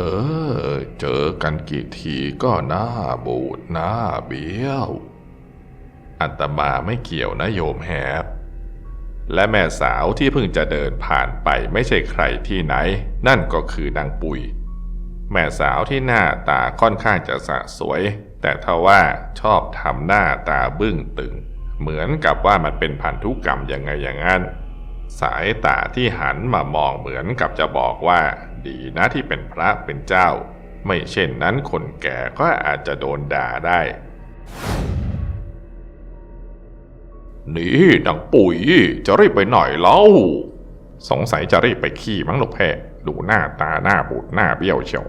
อ เจอกันกี่ทีก็หน้าบูดหน้าเบี้ยว อัตมาไม่เกี่ยวนะโยมแฮบและแม่สาวที่เพิ่งจะเดินผ่านไปไม่ใช่ใครที่ไหน นั่นก็คือนางปุย แม่สาวที่หน้าตาค่อนข้างจะสะสวย แต่ทว่าชอบทำหน้าตาบึ้งตึง เหมือนกับว่ามันเป็นพันธุกรรมยังไงอย่างนั้น สายตาที่หันมามองเหมือนกับจะบอกว่า ดีนะที่เป็นพระเป็นเจ้า ไม่เช่นนั้นคนแก่ก็อาจจะโดนด่าได้นี่ดังปุ๋ยจะรีบไปหน่อยเล่าสงสัยจะรีบไปขี้มั้งลูกแพะดูหน้าตาหน้าบูดหน้าเบี้ยวเชียว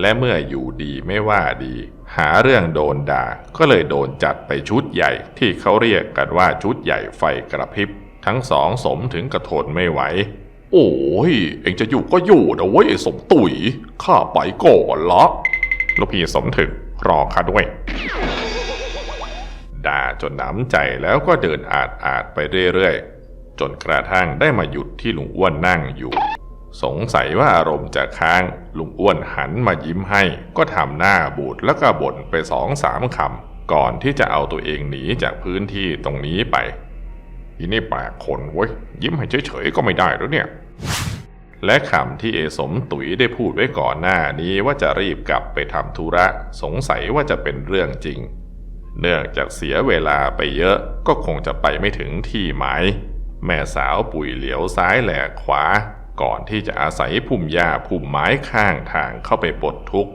และเมื่ออยู่ดีไม่ว่าดี หาเรื่องโดนด่าก็เลยโดนจัดไปชุดใหญ่ที่เขาเรียกกันว่าชุดใหญ่ไฟกระพริบ ทั้งสองสมถึงกระทนไม่ไหว โอ้ย เองจะอยู่ก็อยู่นะเว้ยไอ้สมตุ๋ยข้าไปก่อนละลูกพี่สมถึกรอข้าด้วย ด่าจนหนำใจแล้วก็เดินอาดอาดๆไปเรื่อยๆ จนกระทั่งได้มาหยุดที่ลุงอ้วนนั่งอยู่ สงสัยว่าอารมณ์จะค้าง ลุงอ้วนหันมายิ้มให้ ก็ทำหน้าบูดแล้วก็บ่นไปสองสามคำก่อนที่จะเอาตัวเองหนีจากพื้นที่ตรงนี้ไป อีนี่แปลกคนเว้ยยิ้มให้เฉยๆก็ไม่ได้แล้วเนี่ย และคำที่เอสมตุ๋ยได้พูดไว้ก่อนหน้านี้ว่าจะรีบกลับไปทำธุระสงสัยว่าจะเป็นเรื่องจริง เนื่องจากเสียเวลาไปเยอะก็คงจะไปไม่ถึงที่หมายแม่สาวปุ๋ยเหลียวซ้ายแหลกขวา ก่อนที่จะอาศัยพุ่มหญ้าพุ่มไม้ข้างทางเข้าไปปลดทุกข์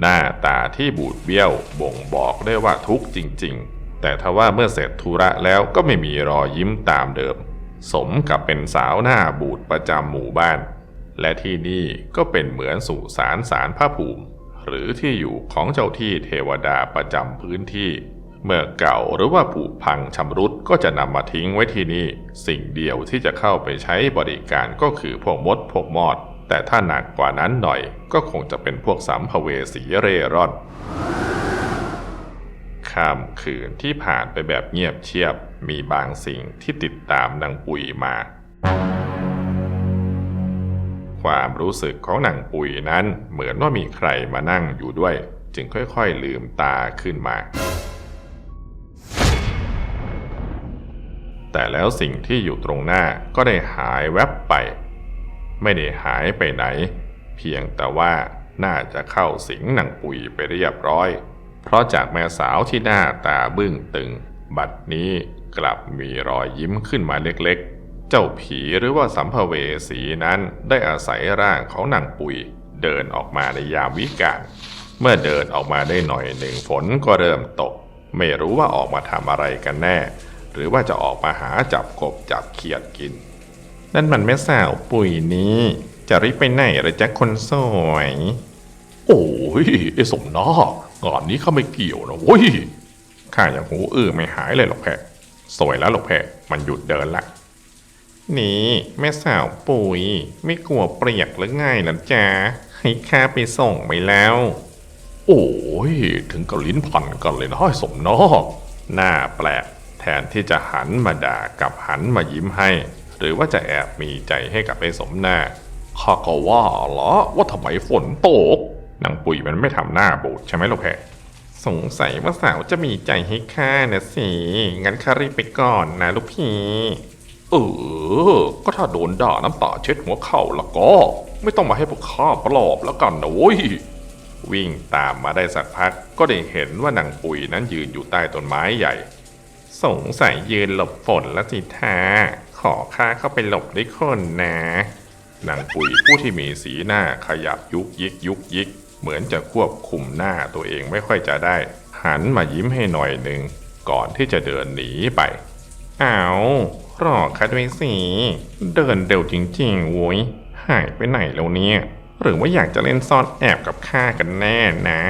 หน้าตาที่บูดเบี้ยวบ่งบอกได้ว่าทุกข์จริง ๆ แต่ทว่าเมื่อเสร็จธุระแล้วก็ไม่มีรอยยิ้มตามเดิม สมกับเป็นสาวหน้าบูดประจำหมู่บ้าน และที่นี่ก็เป็นเหมือนสุสานสารพระภูมิ หรือที่อยู่ของเจ้าที่เทวดาประจำพื้นที่ เมื่อเก่าหรือว่าผุพังชำรุดก็จะนำมาทิ้งไว้ที่นี่ สิ่งเดียวที่จะเข้าไปใช้บริการก็คือพวกมดพวกมอดแต่ถ้าหนักกว่านั้นหน่อยก็คงจะเป็นพวกสัมภเวสีเร่ร่อน ข้ามคืนที่ผ่านไปแบบเงียบเชียบมีบางสิ่งที่ติดตามนางปุยมา ความรู้สึกของนางปุยนั้นเหมือนว่ามีใครมานั่งอยู่ด้วย จึงค่อยๆลืมตาขึ้นมา แต่แล้วสิ่งที่อยู่ตรงหน้าก็ได้หายแวบไป ไม่ได้หายไปไหน เพียงแต่ว่าน่าจะเข้าสิงนางปุยไปเรียบร้อย เพราะจากแม่สาวที่หน้าตาบึ้งตึง บัดนี้กลับมีรอยยิ้มขึ้นมาเล็กๆ เจ้าผีหรือว่าสัมภเวสีนั้นได้อาศัยร่างของนางปุย เดินออกมาในยามวิกาลเมื่อเดินออกมาได้หน่อยหนึ่งฝนก็เริ่มตก ไม่รู้ว่าออกมาทำอะไรกันแน่ หรือว่าจะออกมาหาจับกบจับเขียดกิน นั่นมันแม่สาวปุ๋ยนี้จะรีบไปไหนหรือจ๊ะคนสวย โอ้ยไอ้สมนอก งานนี้เขาไม่เกี่ยวนะเว้ยข้าอย่างหูอื้อไม่หายเลยหรอกแพะสวยแล้วหรอกแพะมันหยุดเดินละนี่แม่สาวปุ๋ย ไม่กลัวเปรียกหรือไงล่ะจ๊ะให้ข้าไปส่งไปแล้ว โอ้ยถึงกับลิ้นพันกันเลยนะไอ้สมนอกหน้าแปลกแทนที่จะหันมาด่ากับหันมายิ้มให้ หรือว่าจะแอบมีใจให้กับไอ้สมหน้าข้าก็ว่าละว่าทำไมฝนตก นางปุ๋ยมันไม่ทำหน้าบูดใช่ไหมลูกแพะสงสัยว่าสาวจะมีใจให้ข้านะสิ งั้นข้ารีบไปก่อนนะลูกพี่ เออ ก็ถ้าโดนด่าน้ำตาเช็ดหัวเข่าแล้วก็ ไม่ต้องมาให้พวกข้าปลอบแล้วกันนะเว้ย วิ่งตามมาได้สักพักก็ได้เห็นว่านางปุ๋ยนั้นยืนอยู่ใต้ต้นไม้ใหญ่ สงสัยยืนหลบฝนแล้วสิท่าขอข้าเข้าไปหลบด้วยคนนะนางปุ๋ยผู้ที่มีสีหน้าขยับยุกยิกยุกยิก เหมือนจะควบคุมหน้าตัวเองไม่ค่อยจะได้ หันมายิ้มให้หน่อยหนึ่งก่อนที่จะเดินหนีไป อ้าวรอคัดไว้สิเดินเร็วจริงๆโว้ยหายไปไหนแล้วเนี่ย หรือว่าอยากจะเล่นซ่อนแอบกับข้ากันแน่นะ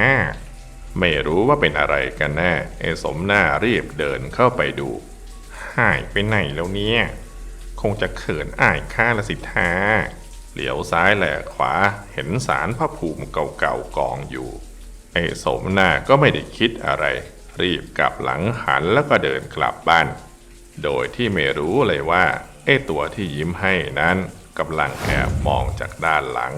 ไม่รู้ว่าเป็นอะไรกันแน่เอสมหน้ารีบเดินเข้าไปดู หายไปไหนแล้วเนี่ย คงจะเขินอายข้าละสิท่า เหลียวซ้ายแหลกขวาเห็นสารพระภูมิเก่าๆกองอยู่ ไอ้สมหน้าก็ไม่ได้คิดอะไร รีบกลับหลังหันแล้วก็เดินกลับบ้าน โดยที่ไม่รู้เลยว่าไอ้ตัวที่ยิ้มให้นั้นกำลังแอบมองจากด้านหลัง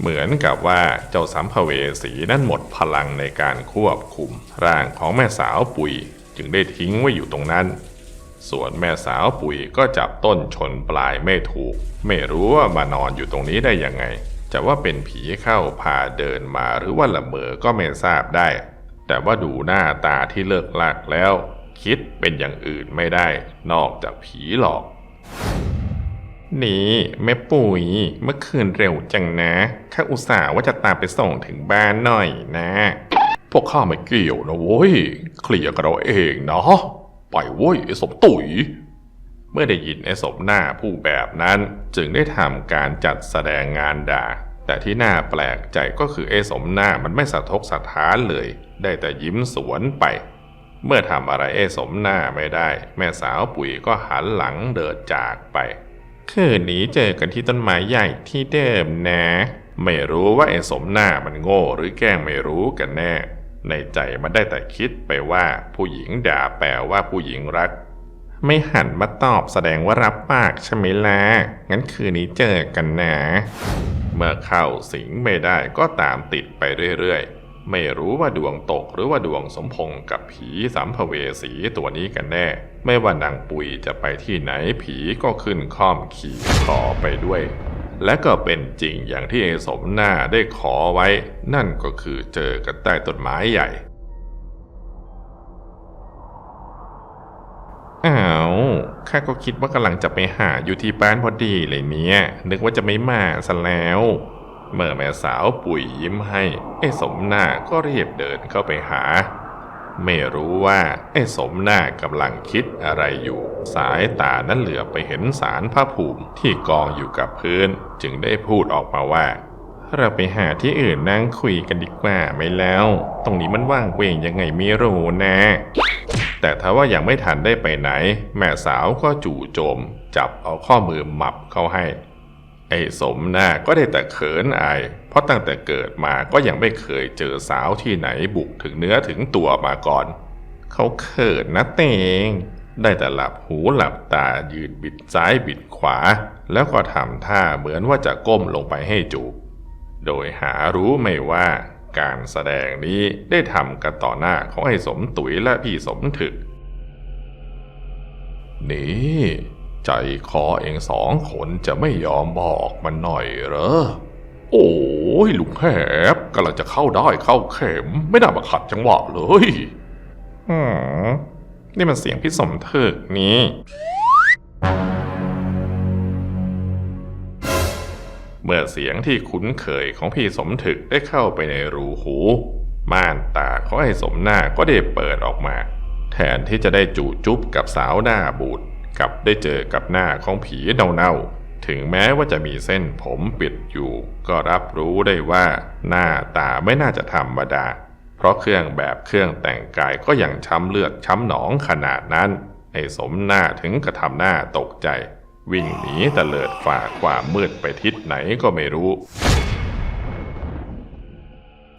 เหมือนกับว่าเจ้าสัมภเวสีนั้นหมดพลังในการควบคุม ร่างของแม่สาวปุ๋ยจึงได้ทิ้งไว้อยู่ตรงนั้น ส่วนแม่สาวปุ๋ยก็จับต้นชนปลายไม่ถูก ไม่รู้ว่ามานอนอยู่ตรงนี้ได้ยังไง จะว่าเป็นผีเข้าพาเดินมาหรือว่าละเมอก็ไม่ทราบได้ แต่ว่าดูหน้าตาที่เลิกลากแล้ว คิดเป็นอย่างอื่นไม่ได้ นอกจากผีหลอก นี่แม่ปุ๋ยเมื่อคืนเร็วจังนะข้าอุตส่าห์ว่าจะตามไปส่งถึงบ้านหน่อยนะ พวกข้าไม่เกี่ยวนะเว้ยเคลียร์กันเราเองเนาะ ไปเว้ยไอ้สมตุ๋ย เมื่อได้ยินไอ้สมหน้าผู้แบบนั้นจึงได้ทำการจัดแสดงงานด่า แต่ที่น่าแปลกใจก็คือไอ้สมหน้ามันไม่สะทกสะท้านเลย ได้แต่ยิ้มสวนไป เมื่อทำอะไรไอ้สมหน้าไม่ได้ แม่สาวปุ๋ยก็หันหลังเดินจากไปคืนนี้เจอกันที่ต้นไม้ใหญ่ที่เดิมนะ ไม่รู้ว่าไอ้สมหน้ามันโง่หรือแกล้งไม่รู้กันแน่ ในใจมันได้แต่คิดไปว่าผู้หญิงด่าแปลว่าผู้หญิงรัก ไม่หันมาตอบแสดงว่ารับปากใช่ไหมล่ะงั้นคืนนี้เจอกันนะ เมื่อเข้าสิงไม่ได้ก็ตามติดไปเรื่อยๆ ไม่รู้ว่าดวงตกหรือว่าดวงสมพงกับผีสัมภเวสีตัวนี้กันแน่ ไม่ว่านางปุยจะไปที่ไหนผีก็ขึ้นข้อมขี่คอไปด้วย และก็เป็นจริงอย่างที่ไอ้สมหน้าได้ขอไว้ นั่นก็คือเจอกันใต้ต้นไม้ใหญ่ อ้าวข้าก็คิดว่ากำลังจะไปหาอยู่ที่บ้านพอดีเลยเนี่ย นึกว่าจะไม่มาซะแล้ว เมื่อแม่สาวปุ๋ยยิ้มให้ไอ้สมหน้าก็เรียบเดินเข้าไปหา ไม่รู้ว่าไอ้สมหน้ากำลังคิดอะไรอยู่ สายตานั้นเหลือไปเห็นสารพระภูมิที่กองอยู่กับพื้น จึงได้พูดออกมาว่า เราไปหาที่อื่นนั่งคุยกันดีกว่าไหมแล้ว ตรงนี้มันว่างเวงยังไงไม่รู้นะแต่ถ้าว่ายังไม่ทันได้ไปไหน แม่สาวก็จู่โจม จับเอาข้อมือหมับเข้าให้ ไอ้สมหน้าก็ได้แต่เขินอาย เพราะตั้งแต่เกิดมาก็ยังไม่เคยเจอสาวที่ไหนบุกถึงเนื้อถึงตัวมาก่อน เขาเขินนะเตง ได้แต่หลับหูหลับตายืนบิดซ้ายบิดขวา แล้วก็ทำท่าเหมือนว่าจะก้มลงไปให้จูบ โดยหารู้ไม่ว่าการแสดงนี้ได้ทำกันต่อหน้าของไอ้สมตุ๋ยและพี่สมถึก นี่ ใจคอเองสองคนจะไม่ยอมบอกมันหน่อยเหรอ โอ้ยลุงแหบกำลังจะเข้าได้เข้าเข็ม ไม่น่ามาขัดจังหวะเลย อืม นี่มันเสียงพี่สมเถึกนี่เมื่อเสียงที่คุ้นเคยของพี่สมถึกได้เข้าไปในรูหูม่านตาของไอ้สมหน้าก็ได้เปิดออกมา แทนที่จะได้จูจุ๊บกับสาวหน้าบูดกับได้เจอกับหน้าของผีเน่าๆ ถึงแม้ว่าจะมีเส้นผมปิดอยู่ ก็รับรู้ได้ว่าหน้าตาไม่น่าจะธรรมดา เพราะเครื่องแบบเครื่องแต่งกายก็ยังช้ำเลือดช้ำหนองขนาดนั้น ไอ้สมหน้าถึงกระทำหน้าตกใจ วิ่งหนีตะเลิดฝ่าความมืดไปทิศไหนก็ไม่รู้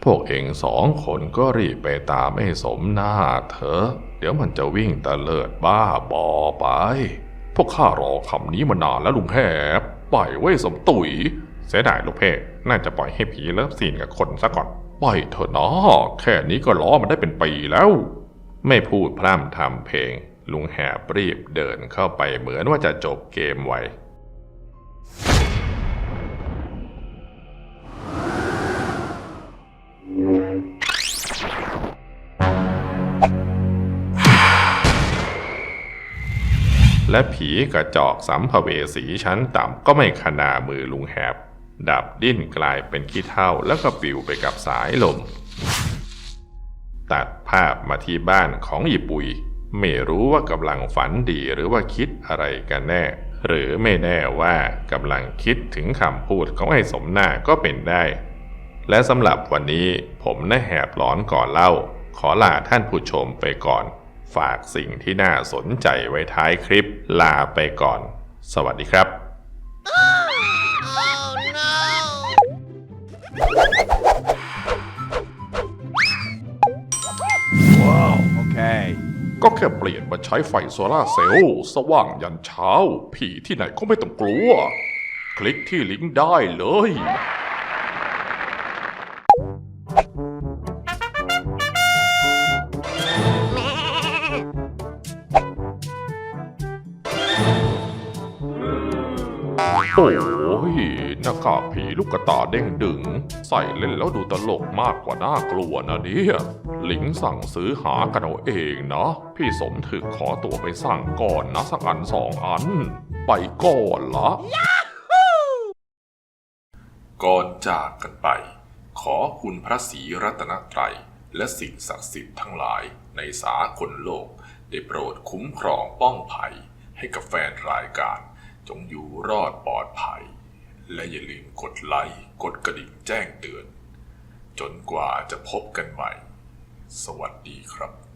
พวกเองสองคนก็รีบไปตามไอ้สมหน้าเถอะเดี๋ยวมันจะวิ่งตะเลิดบ้าบอไป พวกข้ารอคำนี้มานานแล้วลุงแหบปล่อยไว้สมตุ๋ยเสียดายลูกเพกน่าจะปล่อยให้ผีเลิฟซีนกับคนซะก่อน ปล่อยเถอะนะแค่นี้ก็ล้อมันได้เป็นปีแล้ว ไม่พูดพร่ำทำเพลง ลุงแหบรีบเดินเข้าไปเหมือนว่าจะจบเกมไวและผีกระจอกสัมภเวสีชั้นต่ำก็ไม่ขนามือลุงแหบ ดับดิ้นกลายเป็นขี้เท่าแล้วก็ปลิวไปกับสายลม ตัดภาพมาที่บ้านของหยีปุย ไม่รู้ว่ากำลังฝันดีหรือว่าคิดอะไรกันแน่ หรือไม่แน่ว่ากำลังคิดถึงคำพูดของไอ้สมหน้าก็เป็นได้ และสำหรับวันนี้ผมน่าแหบหลอนก่อนเล่า ขอลาท่านผู้ชมไปก่อน ฝากสิ่งที่น่าสนใจไว้ท้ายคลิปลาไปก่อน สวัสดีครับ Okay. ก็แค่เปลี่ยนมาใช้ไฟโซลาร์เซลล์สว่างยันเช้า ผีที่ไหนก็ไม่ต้องกลัว คลิกที่ลิงก์ได้เลยากผีลูกกระตาเด้งดึง ใส่เล่นแล้วดูตลกมากกว่าน่ากลัวนะเนี่ยหลิงสั่งซื้อหากันเอาเองนะ พี่สมถึกขอตัวไปสั่งก่อนนะสักอันสองอัน ไปก่อนละก่อนจากกันไป ขอคุณพระศรีรัตนตรัยและสิ่งศักดิ์สิทธิ์ทั้งหลายในสากลโลก ได้โปรดคุ้มครองป้องภัย ให้กับแฟนรายการ จงอยู่รอดปลอดภัย และอย่าลืมกดไลค์ กดกระดิ่งแจ้งเตือน จนกว่าจะพบกันใหม่ สวัสดีครับ